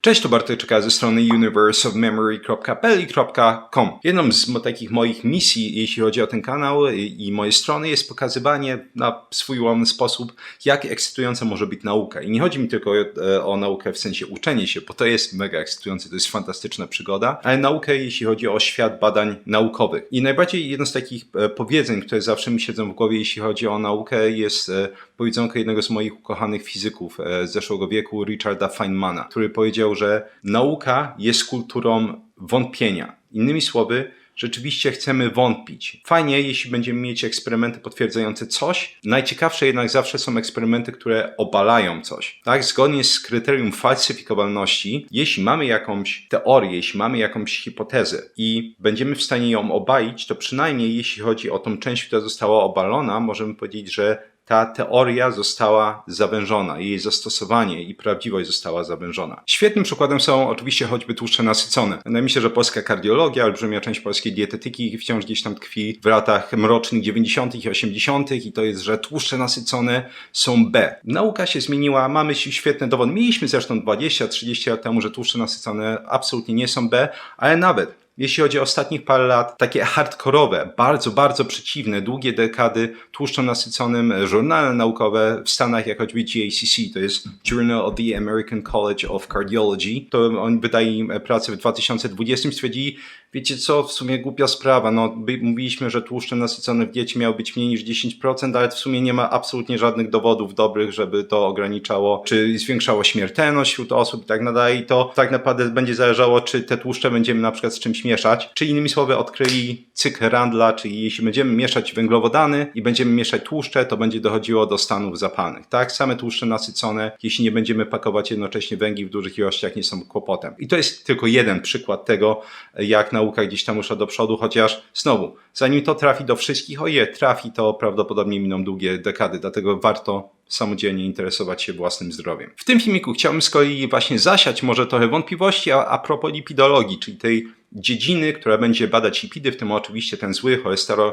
Cześć, to Bartek Czeka ze strony universeofmemory.pl.com. Jedną z takich moich misji, jeśli chodzi o ten kanał i, moje strony, jest pokazywanie na swój łomny sposób, jak ekscytująca może być nauka. I nie chodzi mi tylko e, o naukę w sensie uczenie się, bo to jest mega ekscytujące, to jest fantastyczna przygoda, ale naukę, jeśli chodzi o świat badań naukowych. I najbardziej jedno z takich e, powiedzeń, które zawsze mi siedzą w głowie, jeśli chodzi o naukę, jest powiedzonko jednego z moich ukochanych fizyków e, z zeszłego wieku, Richarda Feynmana, który powiedział, że nauka jest kulturą wątpienia. Innymi słowy, rzeczywiście chcemy wątpić. Fajnie, jeśli będziemy mieć eksperymenty potwierdzające coś. Najciekawsze jednak zawsze są eksperymenty, które obalają coś. Tak, zgodnie z kryterium falsyfikowalności, jeśli mamy jakąś teorię, jeśli mamy jakąś hipotezę i będziemy w stanie ją obalić, to przynajmniej jeśli chodzi o tą część, która została obalona, możemy powiedzieć, że ta teoria została zawężona, jej zastosowanie i prawdziwość została zawężona. Świetnym przykładem są oczywiście choćby tłuszcze nasycone. Mi się, że polska kardiologia, olbrzymia część polskiej dietetyki wciąż gdzieś tam tkwi w latach mrocznych 90. i 80. i to jest, że tłuszcze nasycone są B. Nauka się zmieniła, mamy świetne dowody. Mieliśmy zresztą 20-30 lat temu, że tłuszcze nasycone absolutnie nie są B, ale nawet jeśli chodzi o ostatnich parę lat, takie hardkorowe, bardzo, bardzo przeciwne, długie dekady tłuszczem nasyconym żurnale naukowe w Stanach, jak choćby GACC, to jest Journal of the American College of Cardiology, to on im pracę w 2020, stwierdzili, wiecie co, w sumie głupia sprawa, no mówiliśmy, że tłuszcze nasycone w diecie miało być mniej niż 10%, ale w sumie nie ma absolutnie żadnych dowodów dobrych, żeby to ograniczało, czy zwiększało śmiertelność wśród osób i tak dalej, to tak naprawdę będzie zależało, czy te tłuszcze będziemy na przykład z czymś mieszać, czy innymi słowy odkryli cykl Randla, czyli jeśli będziemy mieszać węglowodany i będziemy mieszać tłuszcze, to będzie dochodziło do stanów zapalnych, tak? Same tłuszcze nasycone, jeśli nie będziemy pakować jednocześnie węgli w dużych ilościach, nie są kłopotem. I to jest tylko jeden przykład tego, jak nauka gdzieś tam rusza do przodu, chociaż znowu, zanim to trafi do wszystkich, oje, trafi, to prawdopodobnie miną długie dekady, dlatego warto samodzielnie interesować się własnym zdrowiem. W tym filmiku chciałbym z kolei właśnie zasiać może trochę wątpliwości a, a propos lipidologii, czyli tej dziedziny, która będzie badać lipidy, w tym oczywiście ten zły cholesterol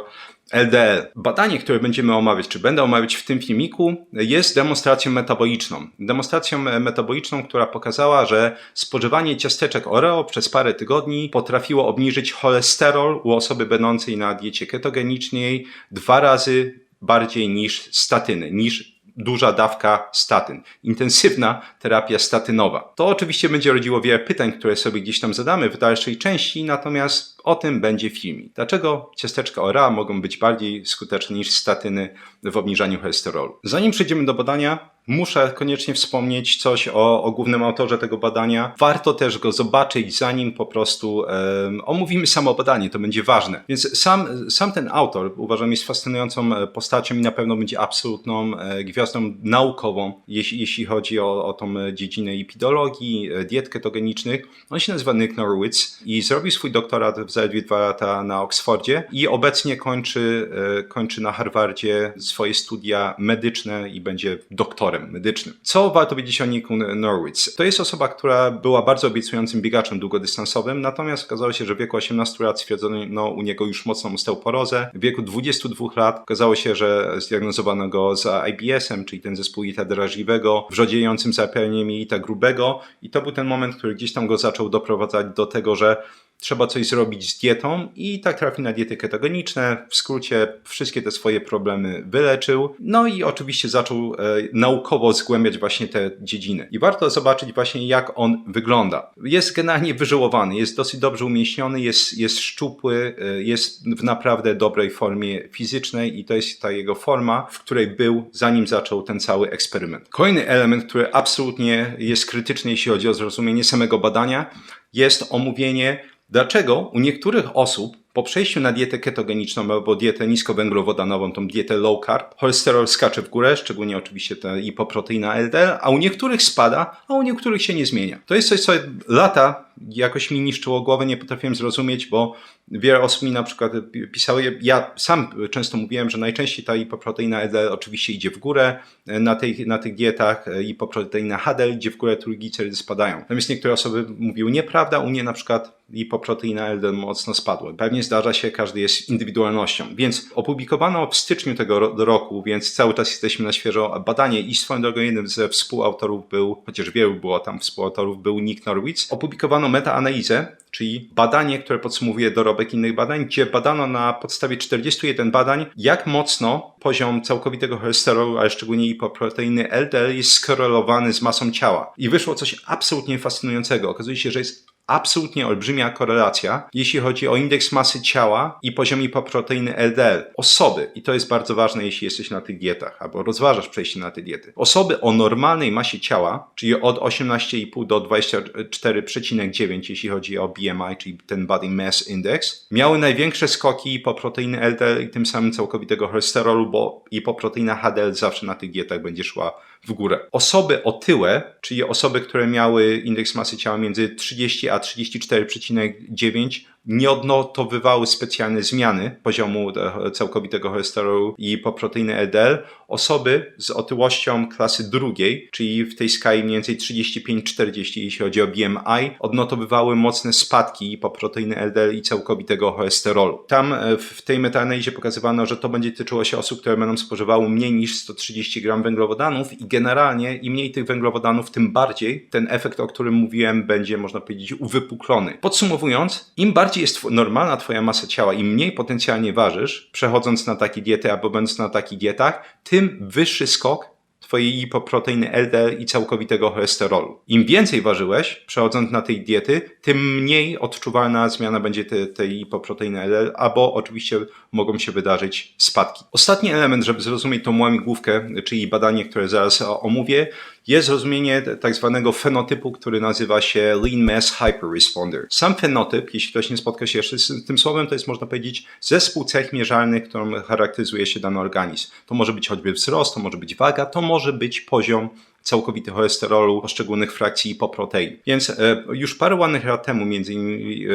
LDL. Badanie, które będziemy omawiać, czy będę omawiać w tym filmiku, jest demonstracją metaboliczną. Demonstracją metaboliczną, która pokazała, że spożywanie ciasteczek Oreo przez parę tygodni potrafiło obniżyć cholesterol u osoby będącej na diecie ketogenicznej dwa razy bardziej niż statyny, niż duża dawka statyn, intensywna terapia statynowa. To oczywiście będzie rodziło wiele pytań, które sobie gdzieś tam zadamy w dalszej części, natomiast o tym będzie filmik. Dlaczego ciasteczka ORA mogą być bardziej skuteczne niż statyny w obniżaniu cholesterolu? Zanim przejdziemy do badania, muszę koniecznie wspomnieć coś o, o głównym autorze tego badania. Warto też go zobaczyć, zanim po prostu um, omówimy samo badanie, to będzie ważne. Więc sam, sam ten autor uważam jest fascynującą e, postacią i na pewno będzie absolutną e, gwiazdą naukową, jeśli, jeśli chodzi o, o tą e, dziedzinę epidologii, diet ketogenicznych. On się nazywa Nick Norwitz i zrobił swój doktorat w zaledwie dwa lata na Oksfordzie i obecnie kończy, kończy na Harvardzie swoje studia medyczne i będzie doktorem medycznym. Co warto wiedzieć o Nicku Norwitz? To jest osoba, która była bardzo obiecującym biegaczem długodystansowym, natomiast okazało się, że w wieku 18 lat stwierdzono no, u niego już mocną osteoporozę. W wieku 22 lat okazało się, że zdiagnozowano go z IBS-em, czyli ten zespół jelita drażliwego, wrzodziejącym zapalnieniem jelita grubego i to był ten moment, który gdzieś tam go zaczął doprowadzać do tego, że trzeba coś zrobić z dietą i tak trafi na diety ketogeniczne. W skrócie wszystkie te swoje problemy wyleczył. No i oczywiście zaczął e, naukowo zgłębiać właśnie te dziedziny. I warto zobaczyć właśnie jak on wygląda. Jest generalnie wyżyłowany, jest dosyć dobrze umieśniony, jest, jest szczupły, e, jest w naprawdę dobrej formie fizycznej i to jest ta jego forma, w której był zanim zaczął ten cały eksperyment. Kolejny element, który absolutnie jest krytyczny jeśli chodzi o zrozumienie samego badania, jest omówienie Dlaczego u niektórych osób po przejściu na dietę ketogeniczną albo dietę niskowęglowodanową, tą dietę low carb, cholesterol skacze w górę, szczególnie oczywiście ta hipoproteina LDL, a u niektórych spada, a u niektórych się nie zmienia. To jest coś, co lata jakoś mi niszczyło głowę, nie potrafiłem zrozumieć, bo wiele osób mi na przykład pisało, ja sam często mówiłem, że najczęściej ta hipoproteina LDL oczywiście idzie w górę na, tej, na tych dietach, hipoproteina HDL idzie w górę, trójglicerydy spadają. Natomiast niektóre osoby mówiły nieprawda, u mnie na przykład hipoproteina LDL mocno spadła. Pewnie zdarza się, każdy jest indywidualnością. Więc opublikowano w styczniu tego roku, więc cały czas jesteśmy na świeżo badanie i swoją drogą jednym ze współautorów był, chociaż wielu było tam współautorów, był Nick Norwitz. Opublikowano metaanalizę, czyli badanie, które podsumowuje dorobek innych badań, gdzie badano na podstawie 41 badań, jak mocno poziom całkowitego cholesterolu, ale szczególnie hipoproteiny LDL jest skorelowany z masą ciała. I wyszło coś absolutnie fascynującego. Okazuje się, że jest absolutnie olbrzymia korelacja, jeśli chodzi o indeks masy ciała i poziom hipoproteiny LDL. Osoby, i to jest bardzo ważne, jeśli jesteś na tych dietach, albo rozważasz przejście na te diety. Osoby o normalnej masie ciała, czyli od 18,5 do 24,9, jeśli chodzi o BMI, czyli ten Body Mass Index, miały największe skoki hipoproteiny LDL i tym samym całkowitego cholesterolu, bo hipoproteina HDL zawsze na tych dietach będzie szła w górę. Osoby otyłe, czyli osoby, które miały indeks masy ciała między 30 a 34,9 nie odnotowywały specjalne zmiany poziomu całkowitego cholesterolu i poproteiny LDL. Osoby z otyłością klasy drugiej, czyli w tej skali mniej więcej 35-40, jeśli chodzi o BMI, odnotowywały mocne spadki poproteiny LDL i całkowitego cholesterolu. Tam e, w tej metaanalizie pokazywano, że to będzie tyczyło się osób, które będą spożywały mniej niż 130 gram węglowodanów i generalnie im mniej tych węglowodanów, tym bardziej ten efekt, o którym mówiłem, będzie można powiedzieć uwypuklony. Podsumowując, im bardziej bardziej jest normalna twoja masa ciała i mniej potencjalnie ważysz, przechodząc na takie diety albo będąc na takich dietach, tym wyższy skok twojej hipoproteiny LDL i całkowitego cholesterolu. Im więcej ważyłeś, przechodząc na tej diety, tym mniej odczuwalna zmiana będzie tej, tej hipoproteiny LDL, albo oczywiście mogą się wydarzyć spadki. Ostatni element, żeby zrozumieć tą łamigłówkę, czyli badanie, które zaraz omówię, jest rozumienie tak zwanego fenotypu, który nazywa się Lean Mass Hyperresponder. Sam fenotyp, jeśli ktoś nie spotka się jeszcze z tym słowem, to jest można powiedzieć zespół cech mierzalnych, którą charakteryzuje się dany organizm. To może być choćby wzrost, to może być waga, to może być poziom całkowity cholesterolu poszczególnych frakcji i poprotein. Więc e, już parę ładnych lat temu, między innymi e,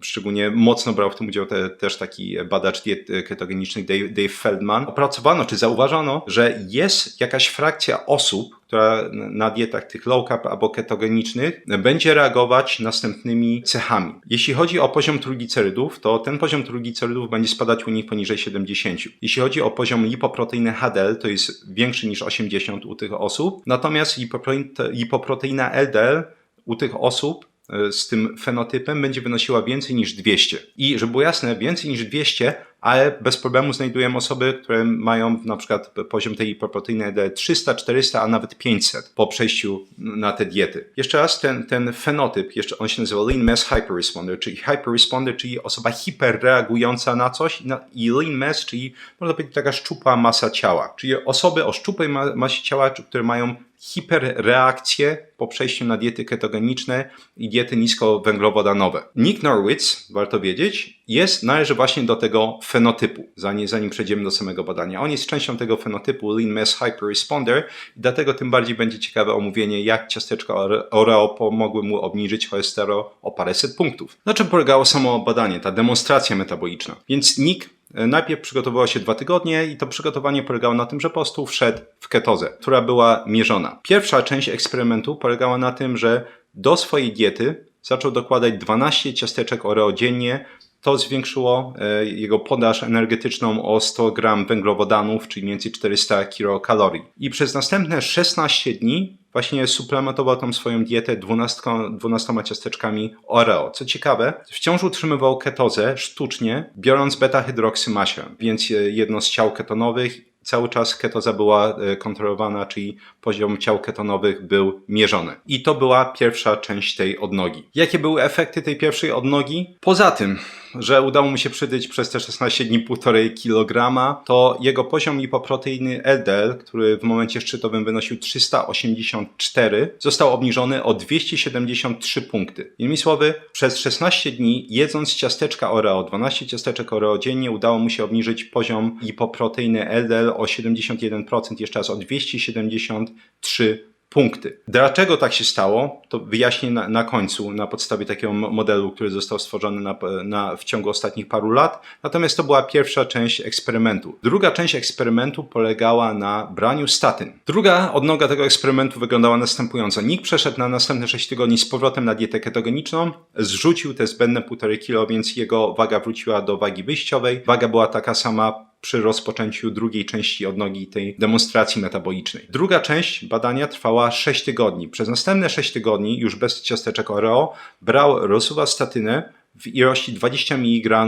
szczególnie mocno brał w tym udział te, też taki badacz diet ketogenicznych Dave, Dave Feldman, opracowano czy zauważono, że jest jakaś frakcja osób, która na dietach tych low carb albo ketogenicznych będzie reagować następnymi cechami. Jeśli chodzi o poziom trójglicerydów, to ten poziom trójglicerydów będzie spadać u nich poniżej 70. Jeśli chodzi o poziom lipoproteiny HDL, to jest większy niż 80 u tych osób, natomiast lipoproteina LDL u tych osób E, z tym fenotypem będzie wynosiła więcej niż 200. I żeby było jasne, więcej niż 200, ale bez problemu znajdujemy osoby, które mają na przykład poziom tej hipoproteiny D 300, 400, a nawet 500 po przejściu na te diety. Jeszcze raz, ten, ten fenotyp, jeszcze on się nazywa Lean Mass Hyperresponder, czyli hyperresponder, czyli osoba hiperreagująca na coś i Lean Mass, czyli można powiedzieć taka szczupła masa ciała, czyli osoby o szczupłej masie ciała, które mają hiperreakcje po przejściu na diety ketogeniczne i diety niskowęglowodanowe. Nick Norwitz, warto wiedzieć, jest, należy właśnie do tego fenotypu, zanim, zanim przejdziemy do samego badania. On jest częścią tego fenotypu Lean Mass Hyperresponder i dlatego tym bardziej będzie ciekawe omówienie, jak ciasteczka Oreo pomogły mu obniżyć cholesterol o paręset punktów. Na czym polegało samo badanie, ta demonstracja metaboliczna? Więc Nick najpierw przygotowywał się dwa tygodnie i to przygotowanie polegało na tym, że po prostu wszedł w ketozę, która była mierzona. Pierwsza część eksperymentu polegała na tym, że do swojej diety zaczął dokładać 12 ciasteczek Oreo dziennie. To zwiększyło e, jego podaż energetyczną o 100 gram węglowodanów, czyli mniej więcej 400 kilokalorii. I przez następne 16 dni właśnie suplementował tą swoją dietę 12, 12 ciasteczkami Oreo. Co ciekawe, wciąż utrzymywał ketozę sztucznie, biorąc beta-hydroksymasie, więc jedno z ciał ketonowych cały czas ketoza była e, kontrolowana, czyli poziom ciał ketonowych był mierzony. I to była pierwsza część tej odnogi. Jakie były efekty tej pierwszej odnogi? Poza tym, że udało mu się przytyć przez te 16 dni 1,5 kg, to jego poziom lipoproteiny LDL, który w momencie szczytowym wynosił 384, został obniżony o 273 punkty. Innymi słowy, przez 16 dni jedząc ciasteczka Oreo, 12 ciasteczek Oreo dziennie, udało mu się obniżyć poziom lipoproteiny LDL o 71%, jeszcze raz o 273 punkty. Dlaczego tak się stało, to wyjaśnię na, na końcu, na podstawie takiego modelu, który został stworzony na, na, w ciągu ostatnich paru lat. Natomiast to była pierwsza część eksperymentu. Druga część eksperymentu polegała na braniu statyn. Druga odnoga tego eksperymentu wyglądała następująco. Nick przeszedł na następne 6 tygodni z powrotem na dietę ketogeniczną, zrzucił te zbędne 1,5 kg, więc jego waga wróciła do wagi wyjściowej. Waga była taka sama przy rozpoczęciu drugiej części odnogi tej demonstracji metabolicznej. Druga część badania trwała 6 tygodni. Przez następne 6 tygodni, już bez ciasteczek Oreo, brał rosuwastatynę, w ilości 20 mg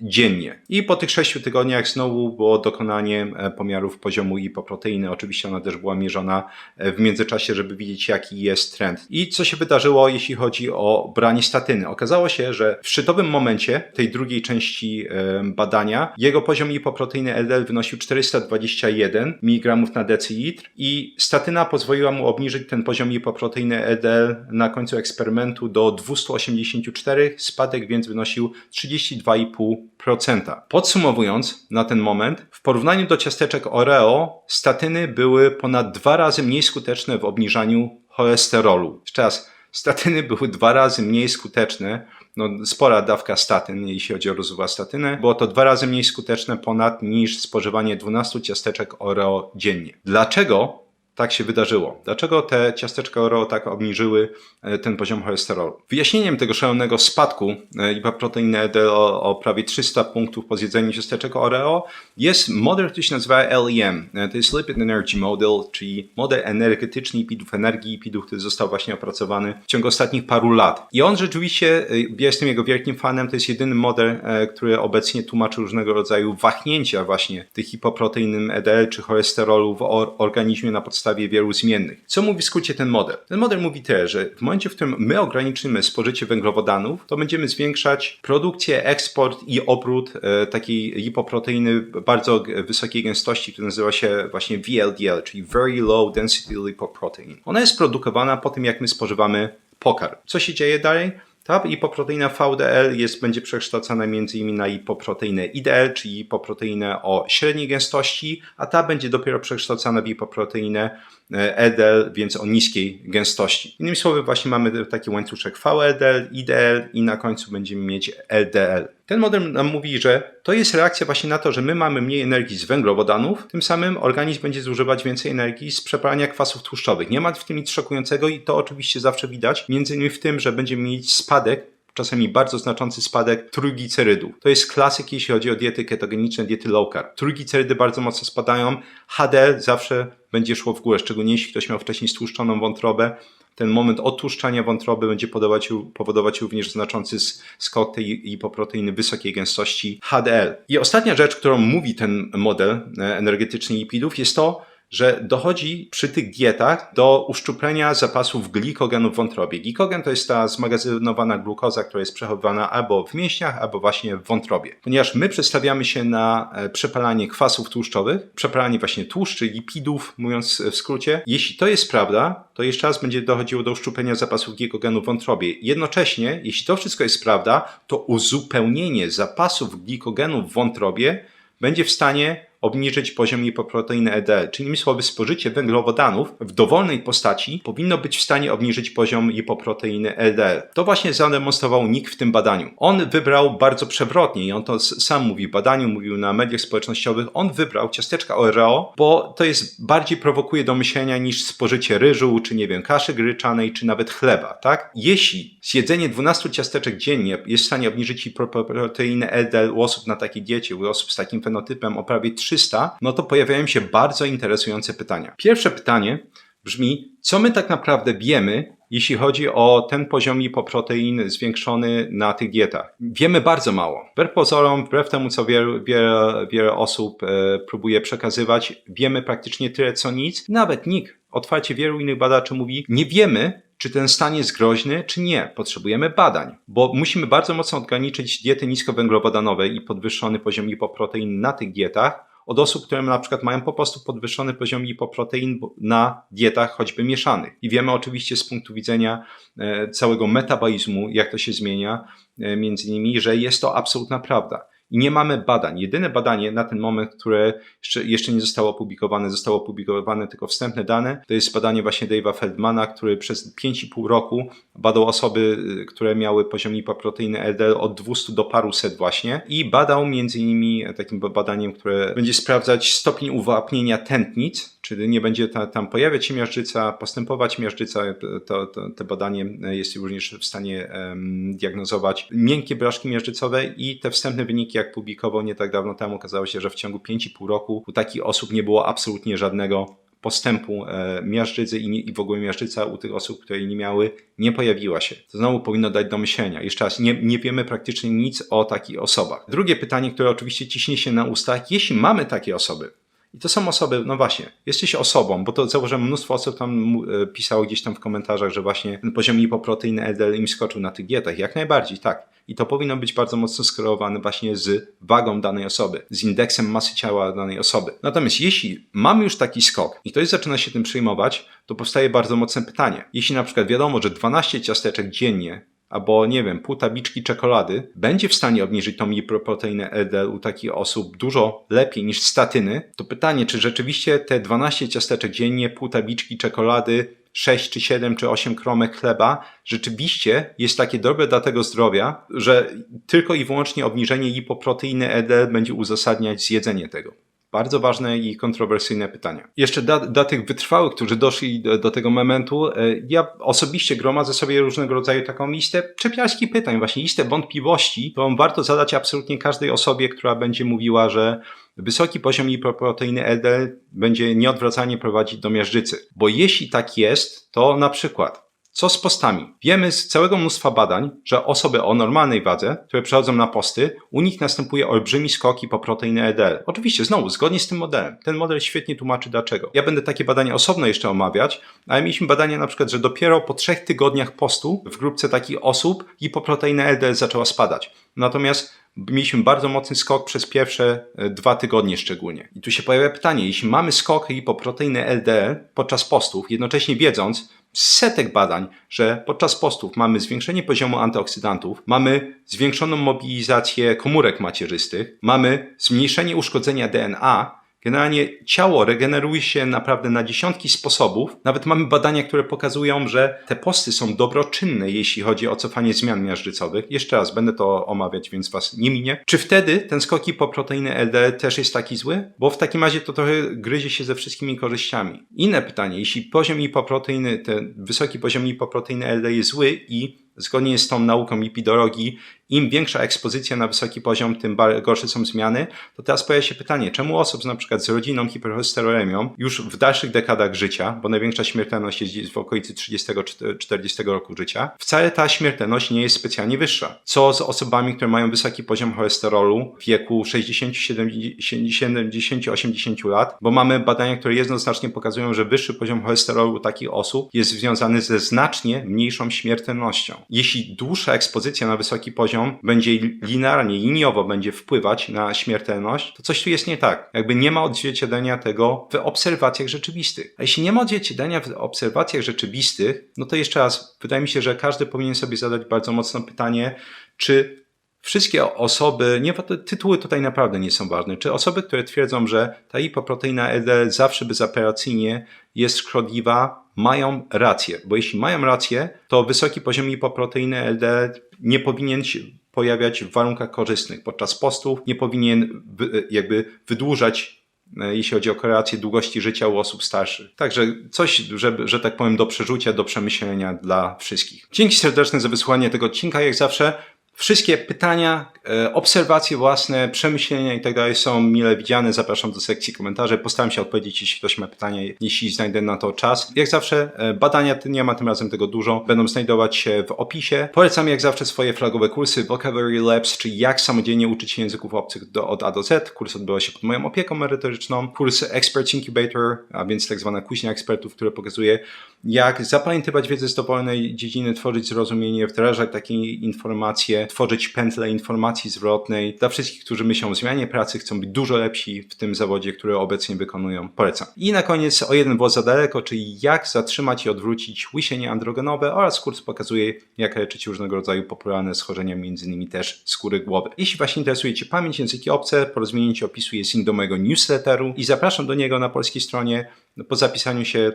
dziennie. I po tych 6 tygodniach znowu było dokonanie e, pomiarów poziomu hipoproteiny. Oczywiście ona też była mierzona e, w międzyczasie, żeby widzieć jaki jest trend. I co się wydarzyło, jeśli chodzi o branie statyny? Okazało się, że w szczytowym momencie tej drugiej części e, badania jego poziom hipoproteiny LDL wynosił 421 mg na decilitr i statyna pozwoliła mu obniżyć ten poziom hipoproteiny LDL na końcu eksperymentu do 284, spadek więc wynosił 32,5%. Podsumowując na ten moment, w porównaniu do ciasteczek Oreo, statyny były ponad dwa razy mniej skuteczne w obniżaniu cholesterolu. Jeszcze raz, statyny były dwa razy mniej skuteczne no, spora dawka statyn, jeśli chodzi o rozuwastatynę. Było to dwa razy mniej skuteczne ponad niż spożywanie 12 ciasteczek Oreo dziennie. Dlaczego tak się wydarzyło. Dlaczego te ciasteczka Oreo tak obniżyły e, ten poziom cholesterolu? Wyjaśnieniem tego szalonego spadku lipoproteiny e, EDL o, o, prawie 300 punktów po zjedzeniu ciasteczek Oreo jest model, który się nazywa LEM. E, to jest Lipid Energy Model, czyli model energetyczny lipidów energii lipidów, który został właśnie opracowany w ciągu ostatnich paru lat. I on rzeczywiście, ja jestem jego wielkim fanem, to jest jedyny model, który obecnie tłumaczy różnego rodzaju wahnięcia właśnie tych hipoprotein EDL czy cholesterolu w organizmie na podstawie podstawie wielu zmiennych. Co mówi w skrócie ten model? Ten model mówi też, że w momencie, w którym my ograniczymy spożycie węglowodanów, to będziemy zwiększać produkcję, eksport i obrót e, takiej lipoproteiny bardzo wysokiej gęstości, która nazywa się właśnie VLDL, czyli Very Low Density Lipoprotein. Ona jest produkowana po tym, jak my spożywamy pokarm. Co się dzieje dalej? Ta hipoproteina VDL jest, będzie przekształcana m.in. na hipoproteinę IDL, czyli hipoproteinę o średniej gęstości, a ta będzie dopiero przekształcana w hipoproteinę EDL, więc o niskiej gęstości. Innymi słowy, właśnie mamy taki łańcuszek VLDL, IDL i na końcu będziemy mieć LDL. Ten model nam mówi, że to jest reakcja właśnie na to, że my mamy mniej energii z węglowodanów, tym samym organizm będzie zużywać więcej energii z przepalania kwasów tłuszczowych. Nie ma w tym nic szokującego i to oczywiście zawsze widać, między innymi w tym, że będziemy mieć spadek czasami bardzo znaczący spadek trójglicerydów. To jest klasyk, jeśli chodzi o diety ketogeniczne, diety low carb. Trójglicerydy bardzo mocno spadają, HDL zawsze będzie szło w górę, szczególnie jeśli ktoś miał wcześniej stłuszczoną wątrobę, ten moment odtłuszczania wątroby będzie podawać, powodować również znaczący skok tej hipoproteiny wysokiej gęstości HDL. I ostatnia rzecz, którą mówi ten model e, energetyczny lipidów jest to, że dochodzi przy tych dietach do uszczuplenia zapasów glikogenu w wątrobie. Glikogen to jest ta zmagazynowana glukoza, która jest przechowywana albo w mięśniach, albo właśnie w wątrobie. Ponieważ my przedstawiamy się na e, przepalanie kwasów tłuszczowych, przepalanie właśnie tłuszczy, lipidów, mówiąc w skrócie. Jeśli to jest prawda, to jeszcze raz będzie dochodziło do uszczuplenia zapasów glikogenu w wątrobie. Jednocześnie, jeśli to wszystko jest prawda, to uzupełnienie zapasów glikogenu w wątrobie będzie w stanie obniżyć poziom lipoproteiny EDL. Czyli innymi słowy, spożycie węglowodanów w dowolnej postaci powinno być w stanie obniżyć poziom lipoproteiny LDL. To właśnie zademonstrował Nick w tym badaniu. On wybrał bardzo przewrotnie i on to sam mówi w badaniu, mówił na mediach społecznościowych, on wybrał ciasteczka Oreo, bo to jest bardziej prowokuje do myślenia niż spożycie ryżu, czy nie wiem, kaszy gryczanej, czy nawet chleba, tak? Jeśli zjedzenie 12 ciasteczek dziennie jest w stanie obniżyć lipoproteinę LDL u osób na takiej diecie, u osób z takim fenotypem o prawie 3 300, no to pojawiają się bardzo interesujące pytania. Pierwsze pytanie brzmi, co my tak naprawdę wiemy, jeśli chodzi o ten poziom lipoprotein zwiększony na tych dietach. Wiemy bardzo mało. Wbrew pozorom, wbrew temu, co wiele, wiele, wiele osób e, próbuje przekazywać, wiemy praktycznie tyle, co nic. Nawet nikt, otwarcie wielu innych badaczy mówi, nie wiemy, czy ten stan jest groźny, czy nie. Potrzebujemy badań, bo musimy bardzo mocno ograniczyć diety niskowęglowodanowe i podwyższony poziom lipoprotein na tych dietach, od osób, które na przykład mają po prostu podwyższony poziom lipoprotein na dietach choćby mieszanych. I wiemy oczywiście z punktu widzenia e, całego metabolizmu, jak to się zmienia, e, między innymi, że jest to absolutna prawda. I nie mamy badań. Jedyne badanie na ten moment, które jeszcze, jeszcze nie zostało opublikowane, zostało opublikowane tylko wstępne dane, to jest badanie właśnie Dave'a Feldmana, który przez 5,5 roku badał osoby, y, które miały poziom lipoproteiny LDL od 200 do paruset właśnie i badał między innymi takim badaniem, które będzie sprawdzać stopień uwapnienia tętnic, czyli nie będzie ta, tam pojawiać się miażdżyca, postępować miażdżyca. To, to, to badanie jest również w stanie um, diagnozować miękkie blaszki miażdżycowe i te wstępne wyniki, jak publikował nie tak dawno temu, okazało się, że w ciągu 5,5 roku u takich osób nie było absolutnie żadnego postępu e, miażdżycy i, i w ogóle miażdżyca u tych osób, które jej nie miały, nie pojawiła się. To znowu powinno dać do myślenia. Jeszcze raz, nie, nie wiemy praktycznie nic o takich osobach. Drugie pytanie, które oczywiście ciśnie się na ustach, jeśli mamy takie osoby, i to są osoby, no właśnie, jesteś osobą, bo to zauważyłem, mnóstwo osób tam e, pisało gdzieś tam w komentarzach, że właśnie ten poziom lipoproteiny LDL im skoczył na tych dietach. Jak najbardziej, tak. I to powinno być bardzo mocno skorelowane właśnie z wagą danej osoby, z indeksem masy ciała danej osoby. Natomiast jeśli mamy już taki skok i ktoś zaczyna się tym przejmować, to powstaje bardzo mocne pytanie. Jeśli na przykład wiadomo, że 12 ciasteczek dziennie albo nie wiem, pół tabliczki czekolady, będzie w stanie obniżyć tą lipoproteinę LDL u takich osób dużo lepiej niż statyny, to pytanie, czy rzeczywiście te 12 ciasteczek dziennie, pół tabliczki czekolady 6 czy 7 czy 8 kromek chleba rzeczywiście jest takie dobre dla tego zdrowia, że tylko i wyłącznie obniżenie lipoproteiny LDL będzie uzasadniać zjedzenie tego. Bardzo ważne i kontrowersyjne pytania. Jeszcze dla, dla tych wytrwałych, którzy doszli do, do, tego momentu, e, ja osobiście gromadzę sobie różnego rodzaju taką listę czepialskich pytań, właśnie listę wątpliwości, którą warto zadać absolutnie każdej osobie, która będzie mówiła, że wysoki poziom lipoproteiny LDL będzie nieodwracalnie prowadzić do miażdżycy. Bo jeśli tak jest, to na przykład co z postami? Wiemy z całego mnóstwa badań, że osoby o normalnej wadze, które przechodzą na posty, u nich następuje olbrzymi skoki po proteiny EDL. Oczywiście, znowu, zgodnie z tym modelem. Ten model świetnie tłumaczy dlaczego. Ja będę takie badania osobno jeszcze omawiać, ale mieliśmy badania na przykład, że dopiero po trzech tygodniach postu w grupce takich osób hipoproteina LDL zaczęła spadać. Natomiast mieliśmy bardzo mocny skok przez pierwsze e, dwa tygodnie szczególnie. I tu się pojawia pytanie, jeśli mamy skok hipoproteiny LDL podczas postów, jednocześnie wiedząc, setek badań, że podczas postów mamy zwiększenie poziomu antyoksydantów, mamy zwiększoną mobilizację komórek macierzystych, mamy zmniejszenie uszkodzenia DNA, Generalnie ciało regeneruje się naprawdę na dziesiątki sposobów. Nawet mamy badania, które pokazują, że te posty są dobroczynne, jeśli chodzi o cofanie zmian miażdżycowych. Jeszcze raz, będę to omawiać, więc was nie minie. Czy wtedy ten skoki po proteiny LDL też jest taki zły? Bo w takim razie to trochę gryzie się ze wszystkimi korzyściami. Inne pytanie, jeśli poziom lipoproteiny, ten wysoki poziom lipoproteiny LDL jest zły i zgodnie z tą nauką lipidologii im większa ekspozycja na wysoki poziom, tym gorsze są zmiany, to teraz pojawia się pytanie, czemu osób na przykład z rodziną hipercholesterolemią już w dalszych dekadach życia, bo największa śmiertelność jest w okolicy 30-40 roku życia, wcale ta śmiertelność nie jest specjalnie wyższa. Co z osobami, które mają wysoki poziom cholesterolu w wieku 60, 70, 80 lat, bo mamy badania, które jednoznacznie pokazują, że wyższy poziom cholesterolu takich osób jest związany ze znacznie mniejszą śmiertelnością. Jeśli dłuższa ekspozycja na wysoki poziom będzie linearnie, liniowo będzie wpływać na śmiertelność, to coś tu jest nie tak. Jakby nie ma odzwierciedlenia tego w obserwacjach rzeczywistych. A jeśli nie ma odzwierciedlenia w obserwacjach rzeczywistych, no to jeszcze raz, wydaje mi się, że każdy powinien sobie zadać bardzo mocno pytanie, czy wszystkie osoby, nie, tytuły tutaj naprawdę nie są ważne, czy osoby, które twierdzą, że ta hipoproteina LDL zawsze bezoperacyjnie jest szkodliwa, mają rację, bo jeśli mają rację, to wysoki poziom lipoproteiny LDL nie powinien się pojawiać w warunkach korzystnych. Podczas postów nie powinien jakby wydłużać e, jeśli chodzi o korelację długości życia u osób starszych. Także coś, żeby, że tak powiem, do przerzucia, do przemyślenia dla wszystkich. Dzięki serdeczne za wysłanie tego odcinka. Jak zawsze Wszystkie pytania, obserwacje własne, przemyślenia i tak dalej są mile widziane. Zapraszam do sekcji komentarzy. Postaram się odpowiedzieć, jeśli ktoś ma pytanie, jeśli znajdę na to czas. Jak zawsze e, badania, nie ma tym razem tego dużo, będą znajdować się w opisie. Polecam jak zawsze swoje flagowe kursy Vocabulary Labs, czyli jak samodzielnie uczyć się języków obcych do, od A do Z. Kurs odbywa się pod moją opieką merytoryczną. Kurs Experts Incubator, a więc tak zwana kuźnia ekspertów, który pokazuje jak zapamiętywać wiedzę z dowolnej dziedziny, tworzyć zrozumienie, wdrażać takie informacje, tworzyć pętlę informacji zwrotnej. Dla wszystkich, którzy myślą o zmianie pracy, chcą być dużo lepsi w tym zawodzie, który obecnie wykonują, polecam. I na koniec o jeden włos za daleko, czyli jak zatrzymać i odwrócić łysienie androgenowe oraz kurs pokazuje, jak leczyć różnego rodzaju popularne schorzenia, m.in. też skóry głowy. Jeśli właśnie interesuje Cię pamięć, języki obce, po rozwinięciu opisu jest link do mojego newsletteru i zapraszam do niego na polskiej stronie. Po zapisaniu się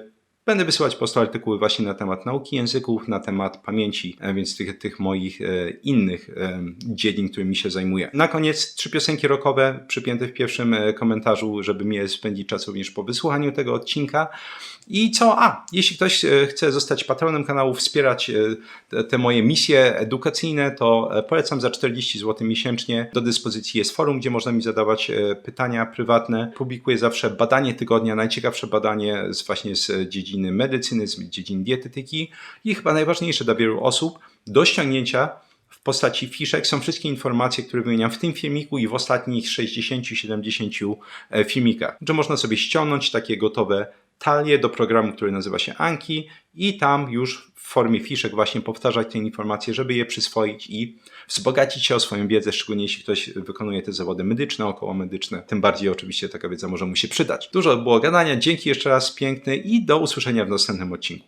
Będę wysyłać po prostu artykuły właśnie na temat nauki języków, na temat pamięci, e, więc tych, tych moich e, innych e, dziedzin, którymi się zajmuję. Na koniec trzy piosenki rockowe przypięte w pierwszym e, komentarzu, żeby mnie spędzić czas również po wysłuchaniu tego odcinka. I co? A, jeśli ktoś e, chce zostać patronem kanału, wspierać te, te moje misje edukacyjne, to polecam za 40 zł miesięcznie. Do dyspozycji jest forum, gdzie można mi zadawać pytania prywatne. Publikuję zawsze badanie tygodnia, najciekawsze badanie z właśnie z dziedziny medycyny, z dziedzin dietetyki i chyba najważniejsze dla wielu osób do ściągnięcia w postaci fiszek są wszystkie informacje, które wymieniam w tym filmiku i w ostatnich 60-70 e, filmikach. Że można sobie ściągnąć takie gotowe talie do programu, który nazywa się Anki i tam już w formie fiszek właśnie powtarzać te informacje, żeby je przyswoić i wzbogacić się o swoją wiedzę, szczególnie jeśli ktoś wykonuje te zawody medyczne, około medyczne. Tym bardziej oczywiście taka wiedza może mu się przydać. Dużo było gadania, dzięki jeszcze raz piękne i do usłyszenia w następnym odcinku.